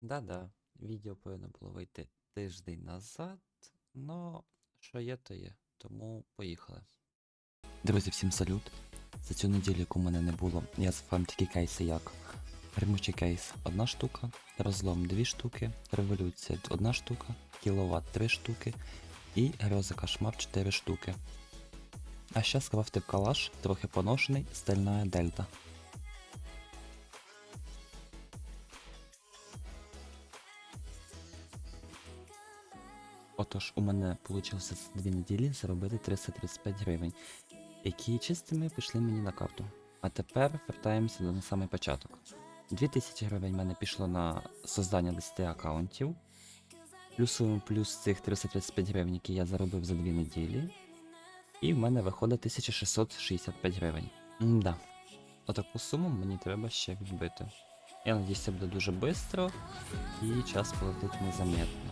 Да-да, відео повинно було вийти тиждень назад, но що є, то є. Тому поїхали. Друзі, всім салют. За цю неділю, яку мене не було, я зафам такі кейси як Гримучий кейс одна штука, розлом дві штуки, революція одна штука, кіловат три штуки і гроза кошмар 4 штуки. А ще скрафтив калаш, трохи поношений, стальна дельта. Отож, у мене вийшло за дві неділі заробити 335 гривень, які чистими пішли мені на карту. А тепер вертаємося на самий початок. 2000 гривень в мене пішло на создання 10 аккаунтів. Плюсуємо плюс цих 335 гривень, які я заробив за 2 неділі. І в мене виходить 1665 гривень. М-да. Отаку суму мені треба ще відбити. Я надіюсь, буде дуже швидко і час полетить незаметно.